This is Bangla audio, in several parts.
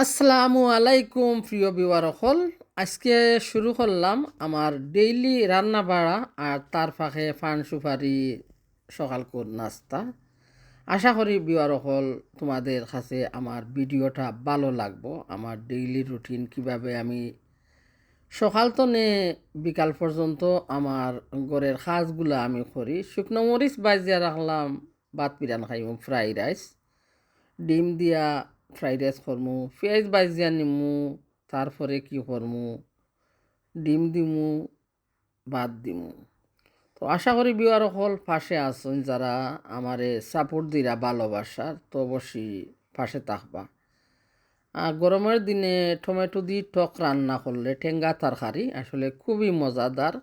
আসসালামু আলাইকুম, প্রিয় বিওয়ার হল আজকে শুরু করলাম আমার ডেইলি রান্না বাড়া আর তার ফাঁকে ফান সুপারি সকাল সকালকর নাস্তা। আশা করি বিওয়ার হল তোমাদের কাছে আমার ভিডিওটা ভালো লাগবো। আমার ডেইলি রুটিন কীভাবে আমি সকাল তো নে, বিকাল পর্যন্ত আমার ঘরের কাজগুলো আমি করি। শুকনো মরিচ বাজিয়া রাখলাম, ভাত পিরান খাইম, ফ্রাইড রাইস, ডিম দিয়া ফ্রাইড রাইস করমু পেঁয়াজ বাজিয়া নিমু তারপরে কি করমু ডিম দিমু ভাত দিমু তো আশা করি বিওয়ার হল পাশে আছেন যারা আমারে সাপোর্ট দিরা ভালোবাসার, তো অবশ্যই পাশে থাকবা। আর গরমের দিনে টমেটো দিয়ে টক রান্না করলে ঠেঙ্গা তরকারি আসলে খুবই মজাদার।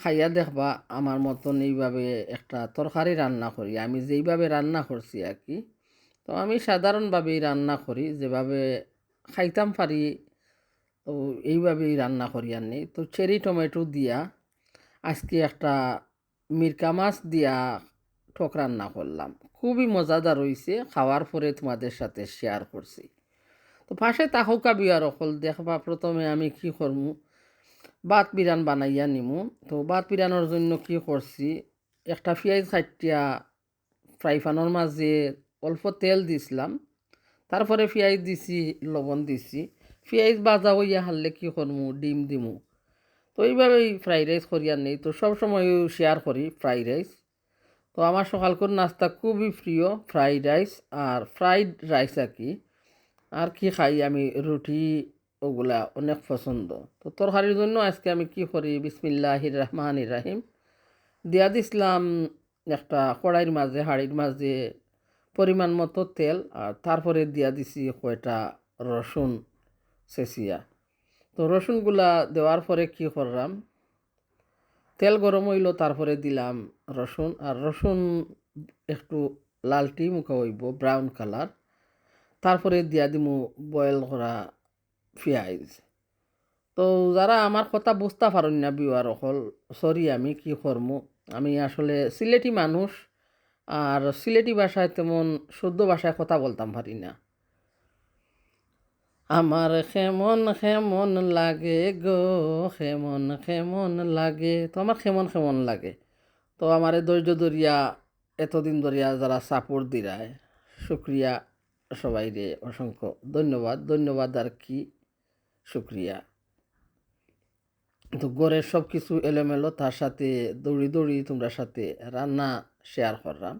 খাইয়া দেখবা আমার মতন এইভাবে একটা তরকারি রান্না করি, আমি যেইভাবে রান্না করছি আর কি। তো আমি সাধারণভাবেই রান্না করি, যেভাবে খাইতাম পারি, তো এইভাবেই রান্না করি নেই তো চেরি টমেটো দিয়া আজকে একটা মিরকা মাছ দিয়া টক রান্না করলাম। খুবই মজাদার হয়েছে খাওয়ার পরে তোমাদের সাথে শেয়ার করছি। তো পাশে তাহকা বিয়ার অকল, দেখবা প্রথমে আমি কি করমু, ভাত বিরান বানাইয়া নিমু। তো ভাত বিরানোর জন্য কি করছি, একটা পেঁয়াজ কাটিয়া ফ্রাই প্যানের মাঝে অল্প তেল দিছিলাম। তারপরে পেঁয়াজ দিছি, লবণ দিছি। পেঁয়াজ বাজা হইয়া হারলে কি করমু? ডিম দিমু। তো এইভাবেই ফ্রাইড রাইস করিয়ার নেই। তো সব সময় শেয়ার করি ফ্রাইড রাইস তো আমার সকালকার নাস্তা খুবই প্রিয় ফ্রাইড রাইস আর ফ্রাইড রাইস আর কি আর কি খাই আমি? রুটি, ওগুলা অনেক পছন্দ। তো তরকারির জন্য আজকে আমি কি করি? বিসমিল্লাহির রহমান রাহিম। দিয়া দিছিলাম একটা কড়াইয়ের মাঝে, হাঁড়ির মাঝে পরিমাণ মতো তেল আর তারপরে দিয়া দিছি কয়টা রসুন চেঁচিয়া তো রসুনগুলা দেওয়ার পরে কি করলাম? তেল গরম হইল, তারপরে দিলাম রসুন। আর রসুন একটু লালটি মুখা হইব ব্রাউন কালার তারপরে দিয়া দিমু বয়েল করা পেঁয়াজ। তো যারা আমার কথা বুঝতে পারেন না বিওয়ার অকল সরি আমি কি করমু? আমি আসলে সিলেটি মানুষ। আর সিলেটি ভাষায় তেমন শুদ্ধ ভাষায় কথা বলতাম পারি না। আমার খেমন খেমন লাগে গো খেমন খেমন লাগে, তো আমার খেমন খেমন লাগে। তো আমার ধৈর্য ধরিয়া এতদিন ধরিয়া যারা সাপোর্ট দিরায়, শুক্রিয়া সবাই রে অসংখ্য ধন্যবাদ। ধন্যবাদ আর কি শুক্রিয়া। তো ঘরের সব কিছু এলোমেলো, তার সাথে দৌড়ি দৌড়ি তোমরা সাথে রান্না শেয়ার করলাম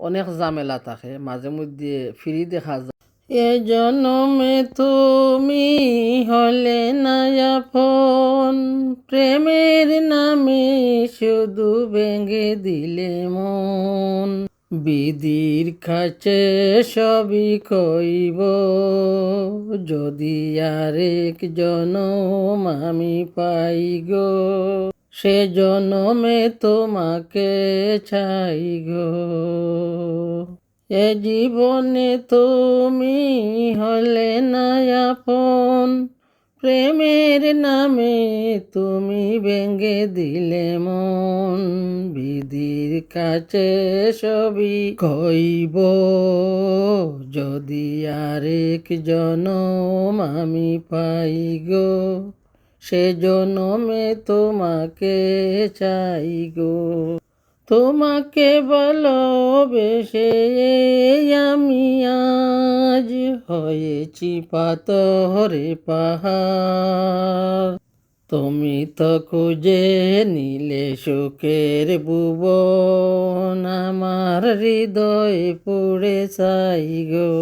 অনেক ঝামেলা থাকে, মাঝে মধ্যে ফ্রি দেখা যায়। এ জনমে তুমি হলে নয়া ফোন, প্রেমের নামে শুধু ভেঙে দিলে মন। বিদির কাছে সবই কইব যদি আরেক জনম আমি পাই গো, সে জনমে তোমাকে চাই গো। এ জীবনে তুমি হলে নায়াপন প্রেমের নামে তুমি ভেঙে দিলে মন, বিধির কাছে সবই কইব যদি আরেক জনম আমি পাই গো, সে জনমে তোমাকে চাই গো। তোমাকে ভালোবেসে আমি আজ হয়েছি পাতরে পাহাড়। তুমি তো খুঁজে নিলে সুখের ভুবন, আমার হৃদয় পুড়ে চাই গো।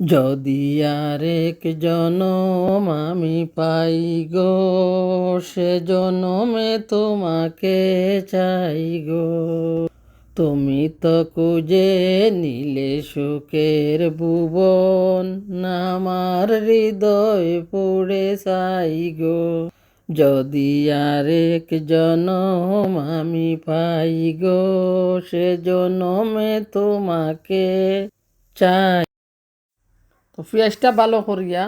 যদি আরেক জনম আমি পাই গো, সে জনমে তোমাকে চাই গো। তুমি তো কুজে নিলে সুখের ভুবন আমার হৃদয় পুড়ে চাই গো। যদি আরেক জনম আমি পাই গো, সে জনমে তোমাকে চাই। তো পেঁয়াজটা ভালো করিয়া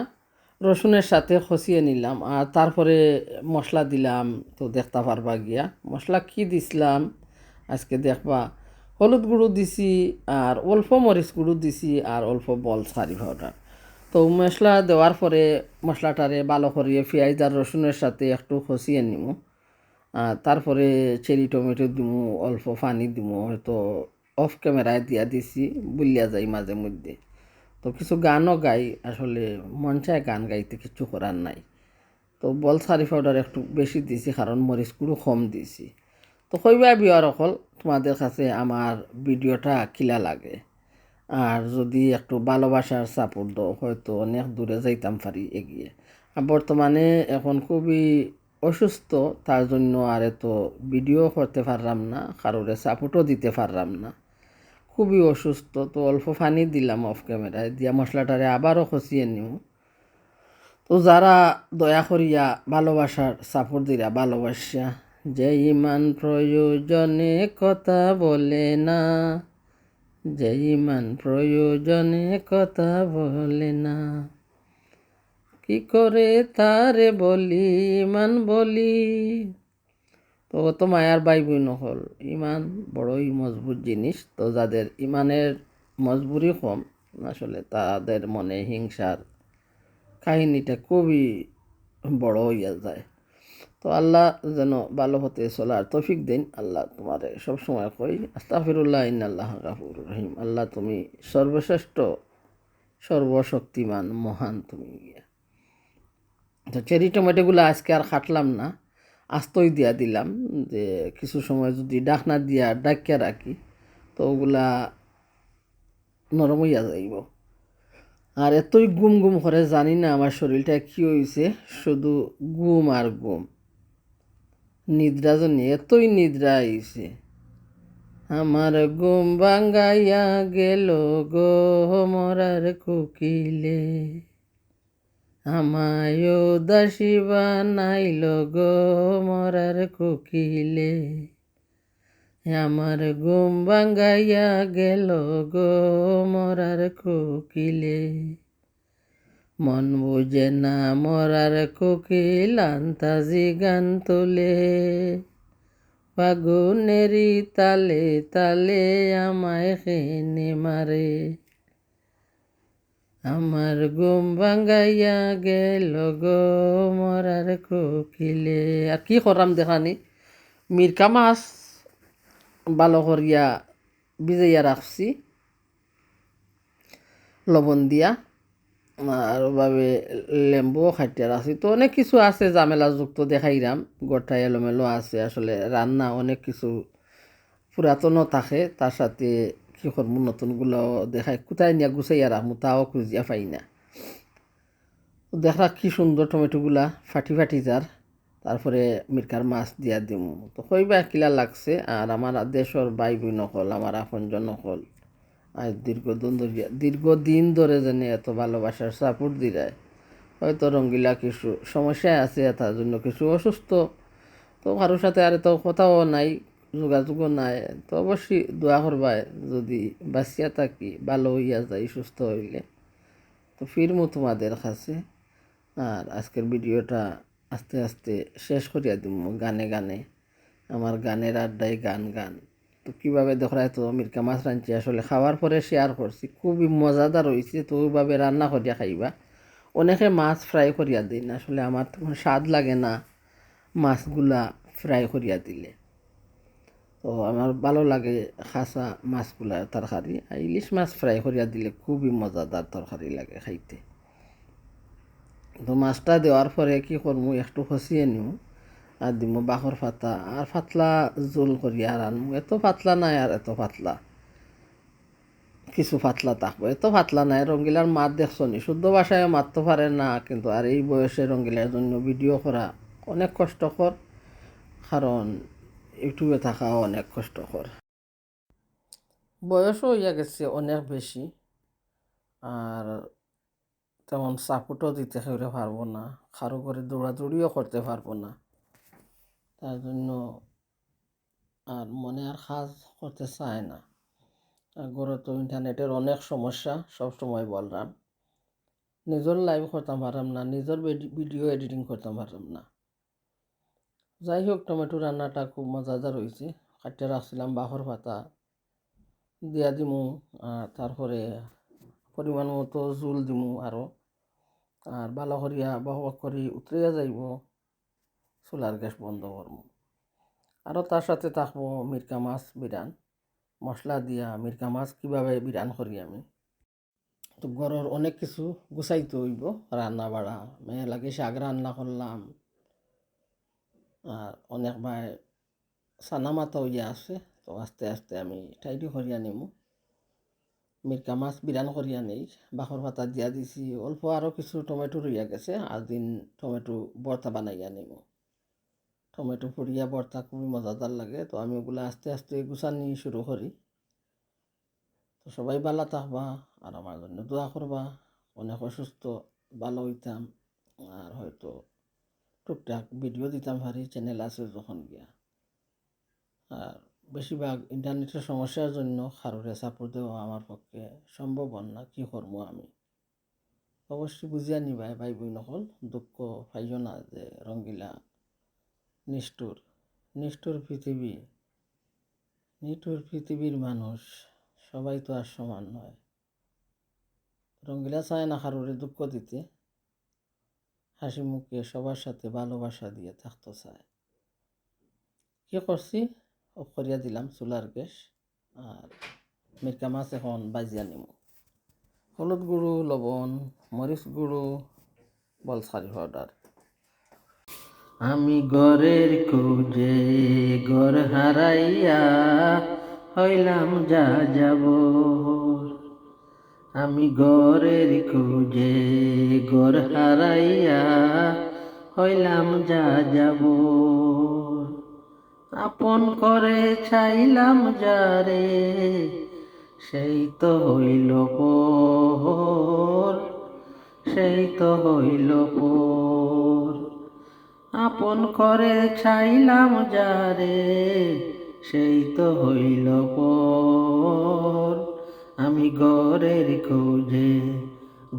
রসুনের সাথে খসিয়ে নিলাম আর তারপরে মশলা দিলাম। তো দেখতে পারবা গিয়া। মশলা কি দিছিলাম? আজকে দেখবা হলুদ গুঁড়ো দিছি আর অল্প মরিচ গুঁড়ো দিছি আর অল্প বল সারি পাউডার। তো মশলা দেওয়ার পরে মশলাটারে ভালো করিয়ে পেঁয়াজ আর রসুনের সাথে একটু খসিয়ে নিমু। তারপরে চেরি টমেটো দিমু, অল্প পানি দিমু, হয়তো অফ ক্যামেরায় দিয়া দিছি বুলিয়া যাই মাঝে মধ্যে। তো কিছু গানও গাই, আসলে মন চায় গান গাইতে, কিছু করার নাই। তো বল সারি পাউডার একটু বেশি দিছি, কারণ মরিচ গুঁড়ো কম দিছি। তো কইবা বিয়ার অকল, তোমাদের কাছে আমার ভিডিওটা কিলা লাগে। আর যদি একটু ভালোবাসার সাপোর্ট দাও, হয়তো অনেক দূরে যাইতাম পারি এগিয়ে। আর বর্তমানে এখন খুবই অসুস্থ, তার জন্য আর এত ভিডিও করতে পারলাম না, কারোরে সাপোর্টও দিতে পারলাম না। খুবই অসুস্থ, তো অল্প পানি দিলাম অফ ক্যামেরায় দিয়া মশলাটারে আবারও খসিয়ে নিও। তো যারা দয়া করিয়া ভালোবাসার সাপোর্ট দিরা, ভালোবাসা যে ইমান প্রয়োজনে কথা বলে না যে ইমান প্রয়োজনে কথা বলে না। কি করে তারে বলি, ইমান বলি? তো অত মায়ার বাই বোন হল। ইমান বড়ই মজবুত জিনিস। তো যাদের ইমানের মজবুরি কম, আসলে তাদের মনে হিংসার কাহিনীটা খুবই বড় হইয়া যায়। তো আল্লাহ যেন ভালো হতে চলার তৌফিক দিন। আল্লাহ তোমারে সবসময় কই আস্তাফিরুল্লাহ ইন্নাল্লাহ গাফুর রহিম। আল্লাহ তুমি সর্বশ্রেষ্ঠ, সর্বশক্তিমান, মহান তুমি। তো চেরি টমেটোগুলো আজকে আর খাটলাম না, আস্তই দিয়া দিলাম যে কিছু সময় যদি ডাকনা দিয়া ডাকিয়া রাখি, তো ওগুলা নরম হইয়া যাইব। আর এতই গুম গুম করে জানি না আমার শরীরটা কী হয়েছে শুধু গুম আর গুম। নিদ্রা জানি এতই নিদ্রা আইছে। আমার গুম বাঙ্গাইয়া গেল গো মরার কুকিলে। আমায় দাসী বানাইল গো মরার কুকিলে। আমার ঘুম ভাঙ্গাইয়া গেল গো মরার কোকিলে। মন বুঝে না মরার কোকিল, আন্তাজি গান তোলে। ফাগুনেরি তালে তালে আমায় খেনে মারে। আমার ঘুম ভাঙ্গাইয়া গেল গো মরার কোকিলে। আর কি করাম দেখানি মিরকা মাছ ভালো করিয়া ভিজাইয়া রাখছি লবণ দিয়া। আর ওভাবে লেম্বুও খাইতে রাখছি তো অনেক কিছু আছে ঝামেলাযুক্ত দেখাইরাম গোটা এলোমেলো আছে। আসলে রান্না অনেক কিছু পুরাতনও থাকে। তার সাথে কি করব নতুনগুলো দেখাই কোথায় নিয়ে গুছাইয়া রাখব তাও খুঁজিয়া পাই না। দেখা কি সুন্দর টমেটোগুলা ফাটি ফাটি যার তারপরে মিরকার মাছ দিয়া দিমু। তো কইবা কিলা লাগছে। আর আমার দেশর বাই বোন হল আমার আপনজন হল আর দীর্ঘদিন ধরিয়া দীর্ঘদিন ধরে জানি এত ভালোবাসার সাপোর্ট দিরায় হয়তো রঙ্গিলা কিছু সমস্যায় আছে, তার জন্য কিছু অসুস্থ। তো কারোর সাথে আর তো কথাও নাই, যোগাযোগও নাই। তো অবশ্যই দোয়া করবাই, যদি বাঁচিয়া থাকি, ভালো হইয়া যাই, সুস্থ হইলে। তো ফিরমু তোমাদের কাছে। আর আজকের ভিডিওটা আস্তে আস্তে শেষ করিয়া দিব গানে গানে। আমার গানের আড্ডায় গান গান। তো কীভাবে দেখায় তো মিরকা মাছ রাঁধছি আসলে, খাওয়ার পরে শেয়ার করছি, খুবই মজাদার হয়েছে তো ওইভাবে রান্না করিয়া খাইবা। অনেকে মাছ ফ্রাই করিয়া দিন, আসলে আমার তখন স্বাদ লাগে না মাছগুলা ফ্রাই করিয়া দিলে। তো আমার ভালো লাগে খাসা মাছগুলা, তরকারি, আর ইলিশ মাছ ফ্রাই করিয়া দিলে খুবই মজাদার তরকারি লাগে খাইতে। তো মাছটা দেওয়ার পরে কি করব, একটু খসিয়ে নিও আর দিমু বাঁহর পাতা আর পাতলা জোল করিয়া আর আনব এত পাতলা নাই আর এত পাতলা কিছু পাতলা থাকব এত পাতলা নাই। রঙ্গিলার মাত দেখছ নি শুদ্ধ ভাষায় মারতে পারে না, কিন্তু আর এই বয়সে রঙ্গিলার জন্য ভিডিও করা অনেক কষ্টকর কারণ ইউটিউবে থাকা অনেক কষ্টকর বয়সও হইয়া গেছে অনেক বেশি আর তেমন সাপোর্টও দিতে খেতে পারব না। কারও করে দৌড়াদৌড়িও করতে পারব না। তার জন্য আর মনে আর কাজ করতে চায় না। আর গড়ে তো ইন্টারনেটের অনেক সমস্যা, সব সময় বললাম নিজের লাইভ করতাম পারলাম না, নিজের ভিডিও এডিটিং করতাম পারলাম না। যাই হোক, টমেটো রান্নাটা খুব মজাদার হয়েছে। কাটিয়ে রাখছিলাম বাহর পাতা দিয়া দিমু, আর তারপরে পরিমাণ মতো জোল দিমু আরও আর ভালো করিয়া বহবক করি উতরিয়া যাইব। চুলার গ্যাস বন্ধ করব। আরও তার সাথে থাকব মিরকা মাছ বিরান। মশলা দিয়া মিরকা মাছ কীভাবে বিরান করি আমি? তো ঘরের অনেক কিছু গুছাইতে হইব, রান্না বাড়া। মেয়ে লাগে শাক রান্না করলাম। আর অনেক ভাই সানা মাথা হইয়া আছে, তো আস্তে আস্তে আমি টাইডি করিয়া নিমু। মিরকা মাছ বিরান করিয়া নেই, বাখর পাতা দিয়া দিছি। অল্প আরও কিছু টমেটো রইয়া গেছে, আর দিন টমেটো ভর্তা বানাইয়া নিমু। টমেটো পুড়িয়া ভর্তা খুবই মজাদার লাগে, তো আমি ওগুলো আস্তে আস্তে গুছানি শুরু করি। তো সবাই ভালো থাকবা আর আমার জন্য দোয়া করবা অনেক অসুস্থ ভালো হইতাম আর হয়তো টুকটাক ভিডিও দিতাম পারি চ্যানেল আছে যখন গিয়া। আর বেশিরভাগ ইন্টারনেটের সমস্যার জন্য কারোরে সাপোর্ট দেওয়া আমার পক্ষে সম্ভব না, কি করব আমি? অবশ্যই বুঝিয়া নিবাই ভাই বই নকল দুঃখ পাইও না যে রঙ্গিলা নিষ্ঠুর। নিষ্ঠুর পৃথিবী। নিষ্ঠুর পৃথিবীর মানুষ সবাই তো আর সমান নয়। রঙ্গিলা চায় না কারোরে দুঃখ দিতে, হাসি মুখে সবার সাথে ভালোবাসা দিয়ে থাকতে চায় কি করছি? অফ করিয়া দিলাম চুলার গ্যাস আর মিরকা মাছ এখন বাজিয়া নিমু হলুদ গুঁড়ো, লবণ, মরিচ গুঁড়ো, বলসারি পাউডার। আমি গরের খুঁজে গর হারাইয়া হইলাম যা যাব আমি গরের খুঁজে গর হারাইয়া হইলাম যা যাব আপন করে চাইলাম যারে, সেই তো হইল পর। সেই তো হইল পর। আপন করে চাইলাম যারে, সেই তো হইল পর। আমি গরের খোঁজে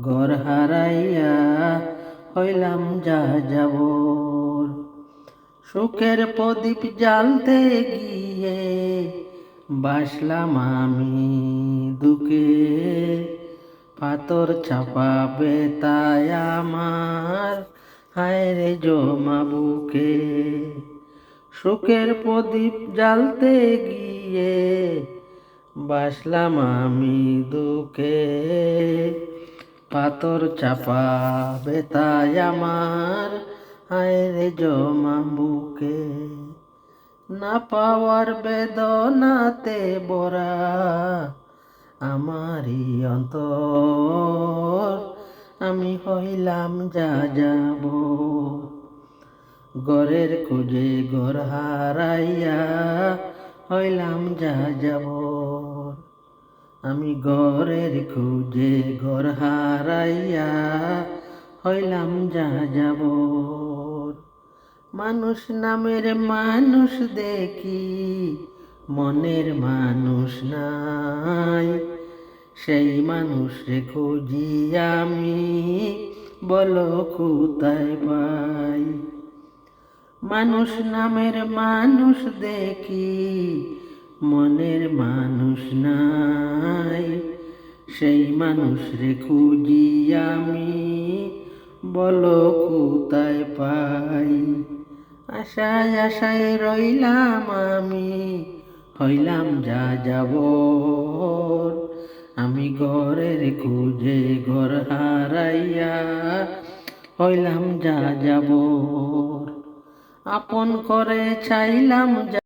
গর হারাইয়া হইলাম যা যাব সুখের প্রদীপ জ্বালতে গিয়ে বাসলাম আমি দুকে পাথর চাপাবে তাই আমার হায় রে জমা বুকে সুখের প্রদীপ জ্বালতে গিয়ে বাসলাম আমি দুকে পাথর চাপা বেতায় আমার হায় রে জমা বুকে। না পাওয়ার বেদনাতে বরা আমারই অন্তর। আমি হইলাম যা যাব গরের খুঁজে গর হারাইয়া হইলাম যা যাব আমি গরের খুঁজে গর হারাইয়া হইলাম যা যাব মানুষ নামের মানুষ দেখি, মনের মানুষ নাই। সেই মানুষে খুঁজি আমি, বলো কোথায় পাই? মানুষ নামের মানুষ দেখি, মনের মানুষ নাই। সেই মানুষ রে খুঁজি আমি, বলো কোথায় পাই? আশায় আশায় রইলাম আমি, হইলাম যা যাব। আমি ঘরের খুঁজে ঘর হারাইয়া হইলাম যা যাব আপন করে চাইলাম যা